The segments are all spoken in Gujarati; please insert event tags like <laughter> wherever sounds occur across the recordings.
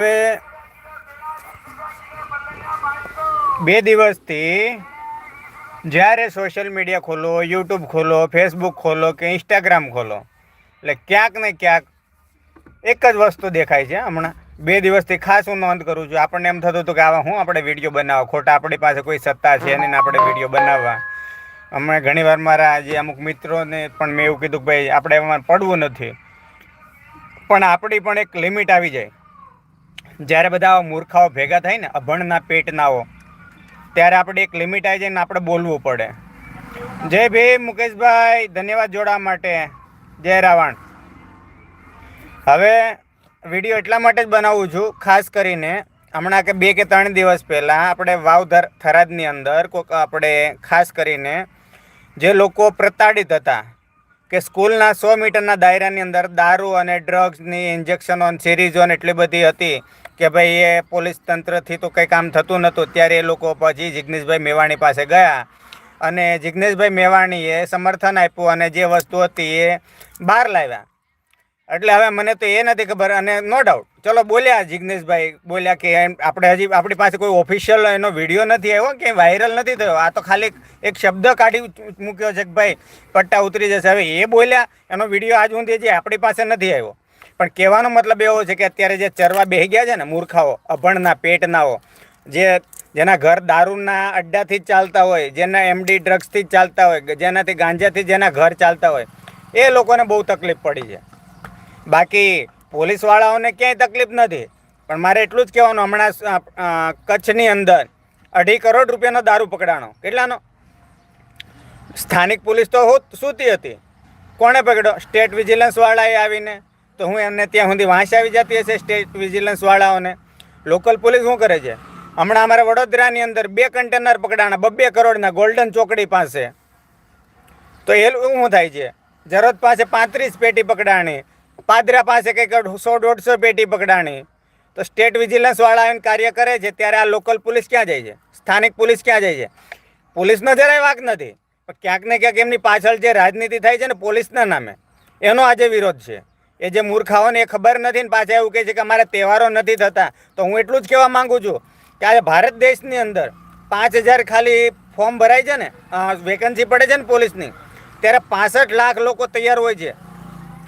હવે બે દિવસથી જ્યારે સોશિયલ મીડિયા ખોલો યુટ્યુબ ખોલો ફેસબુક ખોલો કે ઇન્સ્ટાગ્રામ ખોલો, એટલે ક્યાંક ને ક્યાંક એક જ વસ્તુ દેખાય છે હમણાં બે દિવસથી ખાસ હું નોંધ કરું છું, આપણને એમ થતું હતું કે આવા હું આપણે વીડિયો બનાવો, ખોટા આપણી પાસે કોઈ સત્તા છે નહીં આપણે વીડિયો બનાવવા. હમણાં ઘણીવાર મારા જે અમુક મિત્રોને પણ મેં એવું કીધું કે ભાઈ, આપણે એમાં પડવું નથી. પણ આપણી પણ એક લિમિટ આવી જાય. જ્યારે બધા મૂર્ખાઓ ભેગા થાય ને અભણના પેટનાઓ, ત્યારે આપણે એક લિમિટ આવી જાય ને આપણે બોલવું પડે. જય ભીમ મુકેશભાઈ, ધન્યવાદ જોડા માટે. જય રાવણ. હવે વીડિયો એટલા માટે જ બનાવું છું, ખાસ કરીને હમણાં કે બે કે ત્રણ દિવસ પહેલાં આપણે વાવધર થરાદની અંદર કોઈક આપણે ખાસ કરીને જે લોકો પ્રતાડિત હતા કે સ્કૂલના સો મીટરના દાયરાની અંદર દારૂ અને ડ્રગ્સની ઇન્જેક્શનો સિરીઝો એટલી બધી હતી કે ભાઈ, એ પોલીસ તંત્રથી તો કંઈ કામ થતું નહોતું. ત્યારે એ લોકો પછી જિગ્નેશભાઈ મેવાણી પાસે ગયા. અને જિગ્નેશભાઈ મેવાણીએ સમર્થન આપ્યું અને જે વસ્તુ હતી એ બહાર લાવ્યા. એટલે હવે મને તો એ નથી ખબર અને નો ડાઉટ ચલો, બોલ્યા જિગ્નેશભાઈ, બોલ્યા કે આપણે હજી આપણી પાસે કોઈ ઓફિશિયલ એનો વીડિયો નથી આવ્યો, કે વાયરલ નથી થયો. આ તો ખાલી એક શબ્દ કાઢી મૂક્યો છે કે ભાઈ, પટ્ટા ઉતરી જશે. હવે એ બોલ્યા, એનો વીડિયો આજ સુધી હજી આપણી પાસે નથી આવ્યો. પણ કહેવાનો મતલબ એવો છે કે અત્યારે જે ચરવા બેહી ગયા છે ને મૂર્ખાઓ, અભણના, પેટનાઓ, જે જેના ઘર દારૂના અડ્ડાથી ચાલતા હોય, જેના એમડી ડ્રગ્સથી જ ચાલતા હોય જેનાથી ગાંજાથી જેના ઘર ચાલતા હોય, એ લોકોને બહુ તકલીફ પડી છે. બાકી પોલીસવાળાઓને ક્યાંય તકલીફ નથી. પણ મારે એટલું જ કહેવાનું, હમણાં કચ્છની અંદર અઢી કરોડ રૂપિયાનો દારૂ પકડાણો. કેટલાનો? સ્થાનિક પોલીસ તો સૂતી હતી. કોણે પકડ્યો? સ્ટેટ વિજિલન્સવાળાએ આવીને તો હું એમને ત્યાં સુધી વાંચાવી જતી હશે સ્ટેટ વિજિલન્સવાળાઓને લોકલ પોલીસ શું કરે છે? હમણાં અમારા વડોદરાની અંદર બે કન્ટેનર પકડાણા, બબ્બે કરોડના ગોલ્ડન ચોકડી પાસે. તો એ શું થાય છે? જરોદ પાસે પાંત્રીસ પેટી પકડાણી, પાદરા પાસે કંઈક સો દોઢસો પેટી પકડાણી. તો સ્ટેટ વિજિલન્સવાળા આવીને કાર્ય કરે છે, ત્યારે આ લોકલ પોલીસ ક્યાં જાય છે? સ્થાનિક પોલીસ ક્યાં જાય છે? પોલીસનો જરાય વાક નથી. પણ ક્યાંક ને ક્યાંક એમની પાછળ જે રાજનીતિ થાય છે ને પોલીસના નામે, એનો આજે વિરોધ છે. એ જે મૂર્ખાઓને એ ખબર નથી ને પાછા એવું કહે છે કે અમારા તહેવારો નથી થતા. તો હું એટલું જ કહેવા માગું છું કે આજે ભારત દેશની અંદર પાંચ હજાર ખાલી ફોર્મ ભરાય છે ને વેકન્સી પડે છે ને પોલીસની, ત્યારે પાસઠ લાખ લોકો તૈયાર હોય છે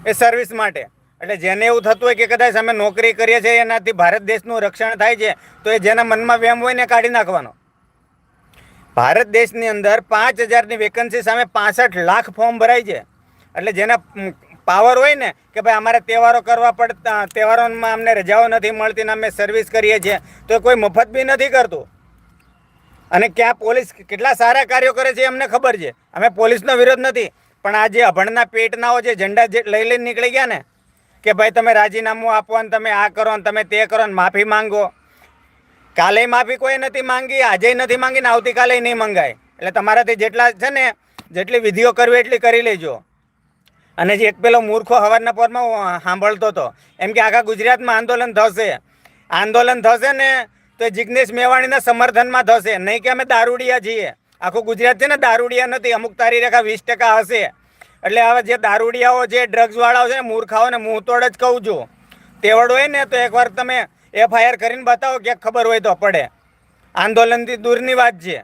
એ સર્વિસ માટે. એટલે જેને એવું થતું હોય કે કદાચ અમે નોકરી કરીએ છીએ, એનાથી ભારત દેશનું રક્ષણ થાય છે, તો એ જેના મનમાં વેમ હોય ને કાઢી નાખવાનો. ભારત દેશની અંદર પાંચ હજારની વેકન્સી સામે પાસઠ લાખ ફોર્મ ભરાય છે. એટલે જેના પાવર હોય ને, કે ભાઈ અમારે તહેવારો કરવા પડતા, તહેવારોમાં અમને રજાઓ નથી મળતી ને અમે સર્વિસ કરીએ છીએ, તો કોઈ મફત બી નથી કરતું. અને ક્યાં પોલીસ કેટલા સારા કાર્યો કરે છે અમને ખબર છે. અમે પોલીસનો વિરોધ નથી, પણ આ જે અભણના પેટનાઓ જે ઝંડા જે લઈ લઈને નીકળી ગયા ને, કે ભાઈ તમે રાજીનામું આપો ને તમે આ કરો ને તમે તે કરો ને માફી માંગો. કાલે માફી કોઈ નથી માંગી, આજે નથી માંગી ને આવતીકાલે નહીં મંગાય. એટલે તમારાથી જેટલા છે ને, જેટલી વિધિઓ કરવી એટલી કરી લેજો. અને જે એક પેલો મૂર્ખો હવારના પોરમાં હું સાંભળતો હતો. એમ કે આખા ગુજરાતમાં આંદોલન થશે. આંદોલન થશે ને તો જિગ્નેશ મેવાણીના સમર્થનમાં થશે. નહીં કે અમે દારૂડિયા છીએ. આખું ગુજરાત છે ને દારૂડિયા નથી. અમુક તારી રેખા વીસ ટકા હશે. એટલે હવે જે દારૂડિયાઓ છે ડ્રગ્સવાળાઓ છે મૂર્ખાઓને મુંહતોડ જ કહું છું. તેવડ હોય ને તો એકવાર તમે એફઆઈઆર કરીને બતાવો ક્યાંક ખબર હોય તો પડે. આંદોલનથી દૂરની વાત છે.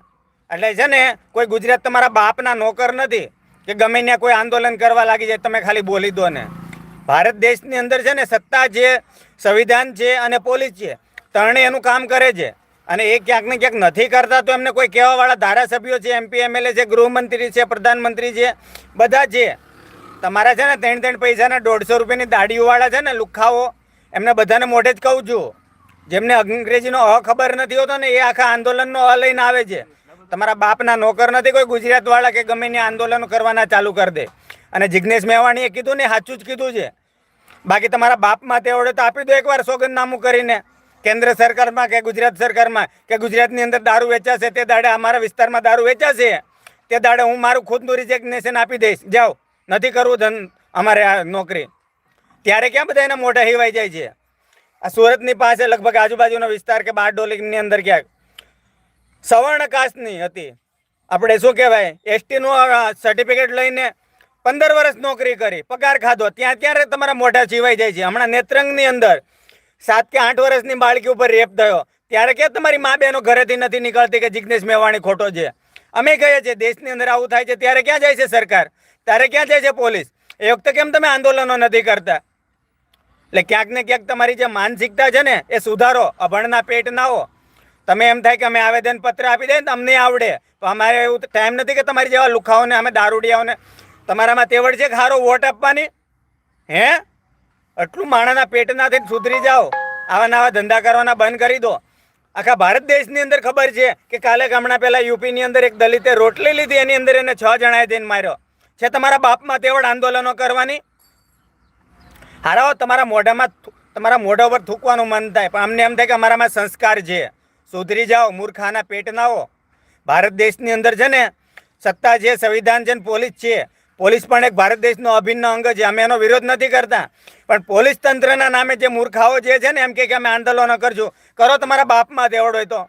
એટલે છે ને કોઈ ગુજરાત તમારા બાપના નોકર નથી. કે ગમે ત્યાં કોઈ આંદોલન કરવા લાગી જાય તમે ખાલી બોલી દો ને. ભારત દેશની અંદર છે ને સત્તા છે સંવિધાન છે અને પોલીસ છે ત્રણે એનું કામ કરે છે. અને એ ક્યાંક ને ક્યાંક નથી કરતા તો એમને કોઈ કહેવાવાળા ધારાસભ્યો છે, એમપી, એમએલએ છે, ગૃહમંત્રી છે, પ્રધાનમંત્રી છે, બધા છે તમારા છે ને ત્રણ ત્રણ પૈસાના દોઢસો રૂપિયાની દાડીઓવાળા છે ને લુખાઓ, એમને બધાને મોઢે જ કહું છું. જેમને અંગ્રેજીનો અ ખબર નથી હોતો ને એ આખા આંદોલનનો અ લઈને આવે છે. તમારા બાપના નોકર નથી, કોઈ ગુજરાતવાળા કે ગમે ને આંદોલન કરવાના ચાલુ કરી દે. અને જિગ્નેશ મેવાણીએ કીધું ને સાચું જ કીધું છે. બાકી તમારા બાપમાં તે આવડે તો આપી દો એકવાર સોગંદનામું કરીને. કેન્દ્ર સરકારમાં કે ગુજરાત સરકારમાં કે ગુજરાતની અંદર દારૂ વેચાશે, તે દાડે અમારા વિસ્તારમાં દારૂ વેચાશે. તે દાડે હું મારું ખુદનું રિઝિગ્નેશન આપી દઈશ. જાઓ, નથી કરવું ધન અમારે આ નોકરી. ત્યારે ક્યાં બધા એના મોઢા હિવાઈ જાય છે? આ સુરતની પાસે લગભગ આજુબાજુનો વિસ્તાર કે બારડોલીની અંદર ક્યાંક સવર્ણ કાસ્ટની હતી. આપણે શું કહેવાય? એસટીનું સર્ટિફિકેટ લઈને પંદર વર્ષ નોકરી કરી, પગાર ખાધો. ત્યાં ત્યારે તમારા મોઢા જીવાઈ જાય છે. હમણાં નેત્રંગની અંદર સાત કે આઠ વર્ષની બાળકી ઉપર રેપ થયો. ત્યારે કે તમારી મા બહેનો ઘરેથી નથી નીકળતી કે જિજ્ઞેશ મેવાણી ખોટો છે? અમે કહીએ છીએ, દેશની અંદર આવું થાય છે, ત્યારે ક્યાં જાય છે સરકાર? ત્યારે ક્યાં જાય છે પોલીસ? એ વખતે કેમ તમે આંદોલનો નથી કરતા? એટલે ક્યાંક ને ક્યાંક તમારી જે માનસિકતા છે ને, એ સુધારો. અભણના પેટ ના હો તમે એમ થાય કે અમે આવેદન પત્ર આપી દઈએ ને તો આવડે. તો અમારે એવું ટાઈમ નથી કે તમારી જેવા લુખાઓને, અમે દારૂડિયાઓને. તમારામાં તેવડ છે કે સારો વોટ આપવાની? હે? આટલું માણાના પેટનાથી સુધરી જાઓ. આવા નવા ધંધા કરવાના બંધ કરી દો. આખા ભારત દેશની અંદર ખબર છે કે કાલે હમણાં પહેલાં યુપીની અંદર એક દલિતે રોટલી લીધી, એની અંદર એને છ જણાએ જઈને માર્યો. છે તમારા બાપમાં તેવડ આંદોલનો કરવાની? હારાઓ તમારા મોઢામાં તમારા મોઢા ઉપર થૂકવાનું મન થાય. પણ અમને એમ થાય કે અમારામાં સંસ્કાર છે. સુધરી જાઓ, મૂર્ખાના પેટ ના હો ભારત દેશની અંદર છે ને, સત્તા છે, સંવિધાન છે ને, પોલીસ છે. પોલીસ પણ એક ભારત દેશનો અભિન્ન અંગ છે. અમે એનો વિરોધ નથી કરતા. પણ પોલીસ તંત્રના નામે જે મૂર્ખાઓ જે છે ને, એમ કે અમે આંદોલનો કરશું. કરો તમારા બાપમાં દેવડો તો.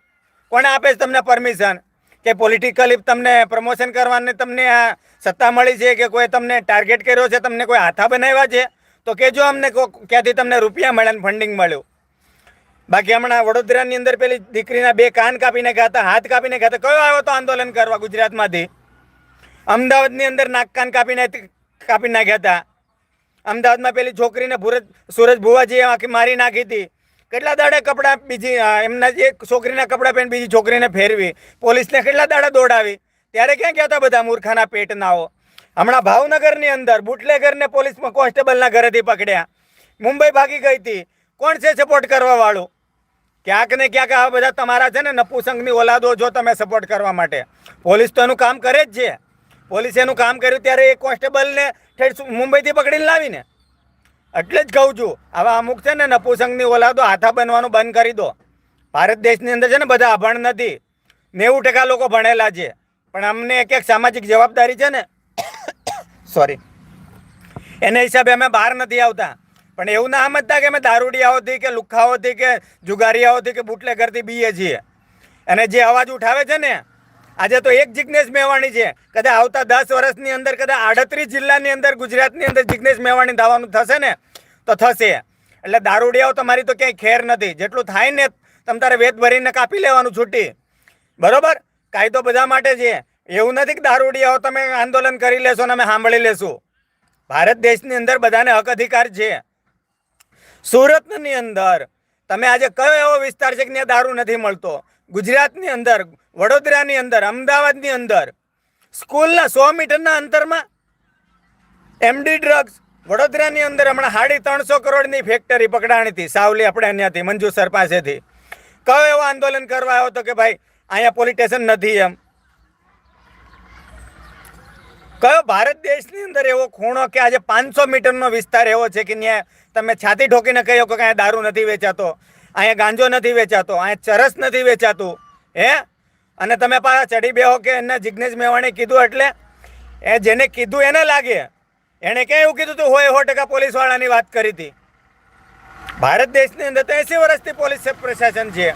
કોણે આપે છે તમને પરમિશન? કે પોલિટિકલી તમને પ્રમોશન કરવાની તમને આ સત્તા મળી છે કે કોઈ તમને ટાર્ગેટ કર્યો છે, તમને કોઈ હાથા બનાવ્યા છે? તો કહેજો અમને ક્યાંથી તમને રૂપિયા મળ્યા ફંડિંગ મળ્યું? બાકી હમણાં વડોદરાની અંદર પેલી દીકરીના બે કાન કાપીને ગયા હાથ કાપીને ગયા કયો આવ્યો તો આંદોલન કરવા ગુજરાતમાંથી? અમદાવાદની અંદર નાક કાન કાપીને કાપી નાખ્યા હતા. અમદાવાદમાં પેલી છોકરીને ભૂરજ સુરજ ભુવાજીએ આખી મારી નાખી હતી. કેટલા દાડે કપડાં બીજી એમના જે છોકરીના કપડાં પહેરીને બીજી છોકરીને ફેરવી, પોલીસને કેટલા દાડા દોડાવી? ત્યારે ક્યાં ગયા હતા બધા મૂર્ખાના પેટનાઓ? હમણાં ભાવનગરની અંદર બુટલેગરને પોલીસમાં કોન્સ્ટેબલના ઘરેથી પકડ્યા. મુંબઈ ભાગી ગઈ હતી. કોણ છે સપોર્ટ કરવા વાળું? ક્યાંક ને ક્યાંક આ બધા તમારા છે ને નપુસંગની ઓલાદો જો તમે સપોર્ટ કરવા માટે. પોલીસ તો એનું કામ કરે જ છે. પોલીસે એનું કામ કર્યું ત્યારે એ કોન્સ્ટેબલને મુંબઈથી પકડીને લાવીને. એટલે જ કહું છું, આવા અમુક છે ને નપુસંગની ઓલાદો હાથા બનવાનું બંધ કરી દો. ભારત દેશની અંદર છે ને બધા અભણ નથી. નેવું ટકા લોકો ભણેલા છે. પણ અમને એક એક સામાજિક જવાબદારી છે ને <coughs> સોરી એના હિસાબે અમે બહાર નથી આવતા. પણ એવું ના સમજતા કે અમે દારૂડિયાઓથી કે લુખાઓથી કે જુગારીયાઓથી કે બુટલેગરથી બીએ છીએ. અને જે અવાજ ઉઠાવે છે ને, આજે તો એક જિજ્ઞેશ મેવાણી છે. કદાચ આવતા દસ વર્ષની અંદર, કદાચ આડત્રીસ જિલ્લાની અંદર, ગુજરાતની અંદર જિજ્ઞેશ મેવાણી દાવાનું થશે ને, તો થશે. એટલે દારૂડિયાઓ તમારી તો ક્યાંય ખેર નથી. જેટલું થાય ને, તમ તારે વેત ભરીને કાપી લેવાનું છૂટી. બરોબર? કાયદો બધા માટે છે. એવું નથી કે દારૂડિયાઓ તમે આંદોલન કરી લેશો ને અમે સાંભળી લેશું. ભારત દેશની અંદર બધાને હક અધિકાર છે. સુરતની અંદર. તમે આજે કયો એવો વિસ્તાર છે કે ત્યાં દારૂ નથી મળતો? ગુજરાતની અંદર, વડોદરાની અંદર, અમદાવાદની અંદર. સ્કૂલના સો મીટરના અંતરમાં એમડી ડ્રગ્સ વડોદરાની અંદર હમણાં સાડી ત્રણસો કરોડની ફેક્ટરી પકડાણી હતી. સાવલી આપણે અહીંયાથી મંજુ સર પાસેથી. કયો એવો આંદોલન કરવા આવ્યો હતો કે ભાઈ, અહીંયા પોલીસ સ્ટેશન નથી એમ? કયો ભારત દેશની અંદર એવો ખૂણો કે આજે પાંચસો મીટરનો વિસ્તાર એવો છે કે ત્યાં તમે છાતી ઠોકીને કહ્યો કે અહીંયા દારૂ નથી વેચાતો, અહીંયા ગાંજો નથી વેચાતો, અહીંયા ચરસ નથી વેચાતું, હે? અને તમે પાછા ચડી બેહો કે એને જિજ્ઞેશ મેવાણે કીધું એટલે એ જેને કીધું એને લાગે. એણે ક્યાં એવું કીધું તું, હોય, સો ટકા પોલીસવાળાની વાત કરી હતી. ભારત દેશની અંદર તો એંસી વર્ષથી પોલીસ પ્રશાસન છે.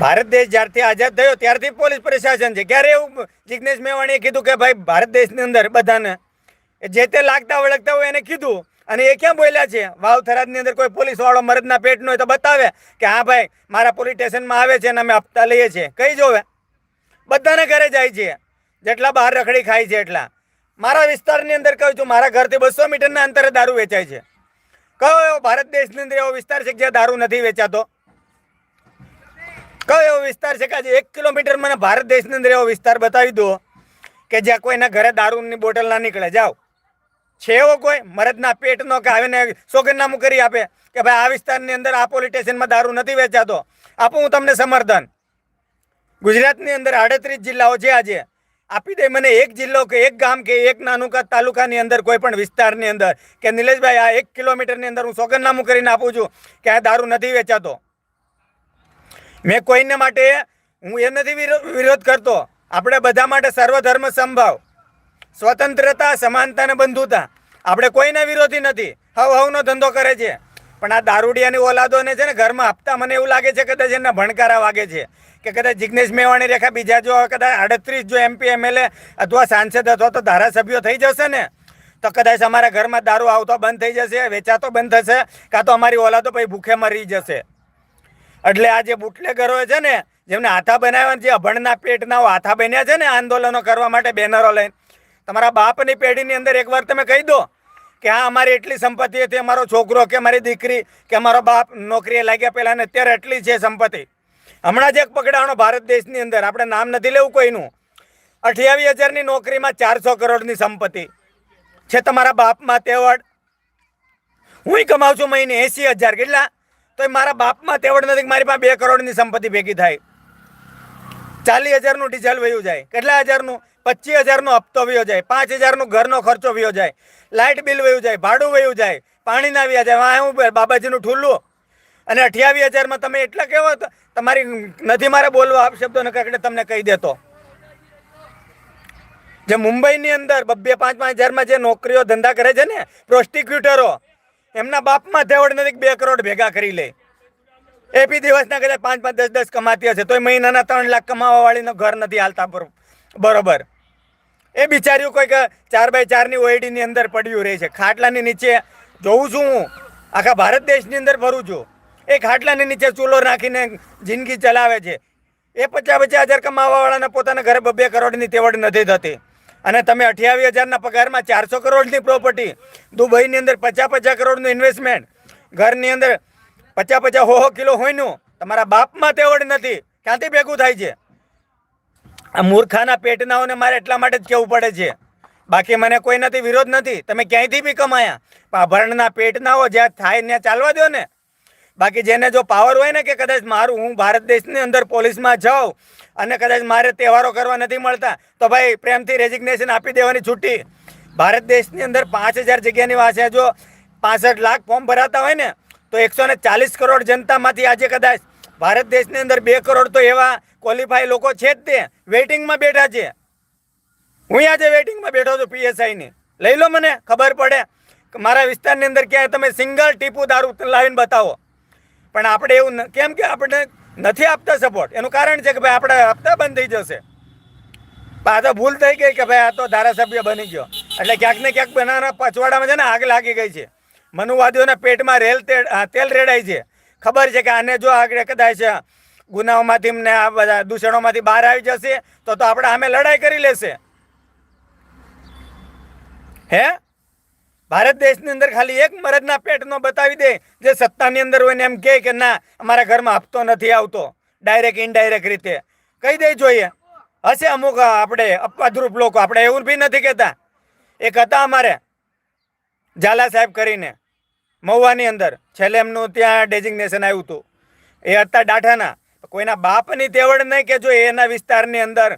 ભારત દેશ જ્યારથી આઝાદ થયો, ત્યારથી પોલીસ પ્રશાસન છે. ક્યારે એવું જિજ્ઞેશ મેવાણીએ કીધું કે ભાઈ, ભારત દેશની અંદર બધાને જે તે લાગતા વળગતા હોય એને કીધું. અને એ ક્યાં બોલ્યા છે? વાવ થરાદની અંદર કોઈ પોલીસવાળો મરદના પેટનો હોય તો બતાવે કે, હા ભાઈ, મારા પોલીસ સ્ટેશનમાં આવે છે અને અમે હપ્તા લઈએ છીએ. કઈ જોવે? બધાને ઘરે જાય છે. જેટલા બહાર રખડી ખાય છે એટલા. મારા વિસ્તારની અંદર કહું છું, મારા ઘરથી બસો મીટરના અંતરે દારૂ વેચાય છે. કયો એવો ભારત દેશની અંદર એવો વિસ્તાર છે જ્યાં દારૂ નથી વેચાતો? કયો એવો વિસ્તાર છે કે આજે એક કિલોમીટર મને ભારત દેશની અંદર એવો વિસ્તાર બતાવી દો કે જ્યાં કોઈના ઘરે દારૂની બોટલ ના નીકળે. જાઓ. છે એવો કોઈ? મરદના પેટનો કે આવીને સોગંદનામું કરી આપે કે ભાઈ આ વિસ્તારની અંદર, આ પોલીસ દારૂ નથી વેચાતો. આપું હું તમને સમર્થન. ગુજરાતની અંદર આડત્રીસ જિલ્લાઓ છે આજે. આપી દે મને એક જિલ્લો કે એક ગામ કે એક નાનુકા તાલુકાની અંદર કોઈ પણ વિસ્તારની અંદર કે નિલેશભાઈ આ એક કિલોમીટરની અંદર હું સોગંદનામું કરીને આપું છું કે આ દારૂ નથી વેચાતો. મેં કોઈને માટે, હું એ નથી વિરો- વિરોધ કરતો. આપણે બધા માટે સર્વધર્મ સંભાવ. સ્વતંત્રતા, સમાનતા અને બંધુતા. આપણે કોઈને વિરોધી નથી. હવ હવનો ધંધો કરે છે. પણ આ દારૂડિયાની ઓલાદોને છે ને ઘરમાં આપતા મને એવું લાગે છે કદાચ એના ભણકારા વાગે છે. કે કદાચ જિજ્ઞેશ મેવાણી રેખા બીજા જો, કદાચ આડત્રીસ જો એમપી એમએલએ અથવા સાંસદ અથવા તો ધારાસભ્યો થઈ જશે ને, તો કદાચ અમારા ઘરમાં દારૂ આવતો બંધ થઈ જશે, વેચાતો બંધ થશે, કાં તો અમારી ઓલાદો પછી ભૂખે મરી જશે. એટલે આ જે બુટલેગરો છે ને, જેમને હાથા બનાવ્યા જે અભણના પેટના હાથા બન્યા છે ને આંદોલનો કરવા માટે બેનરો લઈને, તમારા બાપની પેઢીની અંદર એકવાર તમે કહી દો કે હા અમારી એટલી સંપત્તિ હતી, અમારો છોકરો કે મારી દીકરી કે અમારો બાપ નોકરીએ લાગ્યા પહેલાં ને અત્યારે એટલી છે સંપત્તિ. હમણાં જ એક પકડાણો ભારત દેશની અંદર, આપણે નામ નથી લેવું કોઈનું, અઠ્યાવીસ હજારની નોકરીમાં ચારસો કરોડની સંપત્તિ છે તમારા બાપમાં તેવડ. હું કમાઉં છું મહિને એંસી હજાર, કેટલા? તો મારા બાપમાં તેવડ નથી મારી પાસે બે કરોડની સંપત્તિ ભેગી થાય. ચાલીસ હજારનું ડીઝલ વયું જાય, કેટલા હજારનું? પચીસ હજારનો હપ્તો વયો જાય, પાંચ હજારનું ઘરનો ખર્ચો વયો જાય, લાઇટ બિલ વયું જાય, ભાડું વયું જાય, પાણીના વ્યા જાય. વાહ, હું બાબાજીનું ઠુલ્લું. અને અઠ્યાવીસ હજારમાં તમે એટલા કહેવો તમારી નથી મારે બોલવા આપ શબ્દો ને કાંકડે તમને કહી દેતો. જે મુંબઈની અંદર બબ્બે પાંચ પાંચ હજારમાં જે નોકરીઓ ધંધા કરે છે ને પ્રોસ્ટિક્યુટરો એમના બાપમાં ધેવડ નથી બે કરોડ ભેગા કરી લે. એપી દિવસના કદાચ પાંચ પાંચ, દસ દસ કમાતી હશે, તોય મહિનાના ત્રણ લાખ કમાવા વાળીનું ઘર નથી હાલતા બરો- બરોબર. એ બિચારીઓ કોઈક ચાર બાય ચારની ઓઈડીની અંદર પડ્યું રહે છે. ખાટલાની નીચે જોઉં છું હું. આખા ભારત દેશની અંદર ફરું છું. એ ખાટલાની નીચે ચૂલો નાખીને જિંદગી ચલાવે છે. એ પચાસ પચાસ હજાર કમાવાવાળાને પોતાના ઘરે બે કરોડની તેવડ નથી થતી. અને તમે અઠ્યાવીસ હજારના પગારમાં ચારસો કરોડની પ્રોપર્ટી દુબઈની અંદર પચાસ પચાસ કરોડનું ઇન્વેસ્ટમેન્ટ ઘરની અંદર પચાસ પચાસ હો હો કિલો હોયનું, તમારા બાપમાં તેવડ નથી, ક્યાંથી ભેગું થાય છે? આ મૂર્ખાના પેટનાઓને મારે એટલા માટે જ કહેવું પડે છે. બાકી મને કોઈ નથી, વિરોધ નથી, તમે ક્યાંયથી બી કમાયા? પણ ભરણના પેટનાઓ જ્યાં થાય ત્યાં ચાલવા દો ને બાકી જેને જો પાવર હોય ને કે કદાચ મારું, હું ભારત દેશની અંદર પોલીસમાં જાઉં અને કદાચ મારે તહેવારો કરવા નથી મળતા, તો ભાઈ પ્રેમથી રેઝિગ્નેશન આપી દેવાની છૂટી ભારત દેશની અંદર પાંચ હજાર જગ્યાની છે. જો પાસઠ લાખ ફોર્મ ભરાતા હોય ને, તો એકસો ને ચાલીસ કરોડ જનતામાંથી આજે કદાચ ભારત દેશની અંદર બે કરોડ તો એવા ક્વોલિફાય લોકો છે જ તે. વેઇટિંગમાં બેઠા છે. હું આજે વેઇટિંગમાં બેઠો છું પીએસઆઈની લઈ લો મને, ખબર પડે. મારા વિસ્તારની અંદર ક્યાંય તમે સિંગલ ટીપુ દારૂ લાવીને બતાવો. પણ આપણે એવું કેમ કે આપણે નથી આપતા સપોર્ટ એનું કારણ છે કે ભાઈ આપણે હપ્તા બંધ થઈ જશે. આ ભૂલ થઈ ગઈ કે ભાઈ આ તો ધારાસભ્ય બની ગયો. એટલે ક્યાંક ને ક્યાંક બનાવના પચવાડામાં છે ને આગ લાગી ગઈ છે. મનુવાદીઓના પેટમાં રેલ તેલ રેડાય છે. ખબર છે કે આને જો આગળ કદાચ ગુનાઓમાંથી ને આ બધા દૂષણોમાંથી બહાર આવી જશે, તો તો આપણે આમે લડાઈ કરી લેશે. હે? ભારત દેશની અંદર ખાલી એક મરદના પેટનો બતાવી દે, જે સત્તાની અંદર હોય ને એમ કહે કે ના, અમારા ઘરમાં હપ્તો નથી આવતો. ડાયરેક્ટ ઇનડાયરેક્ટ રીતે. કહી દે જોઈએ. હશે અમુક આપણે અપવાદરૂપ લોકો. આપણે એવું બી નથી કહેતા. એક હતા અમારે, ઝાલા સાહેબ કરીને, મહુવાની અંદર. છેલ્લે એમનું ત્યાં ડેઝિગ્નેશન આવ્યું હતું. એ હતા ડાઠાના કોઈના બાપની તેવડ નહીં કે જો એના વિસ્તારની અંદર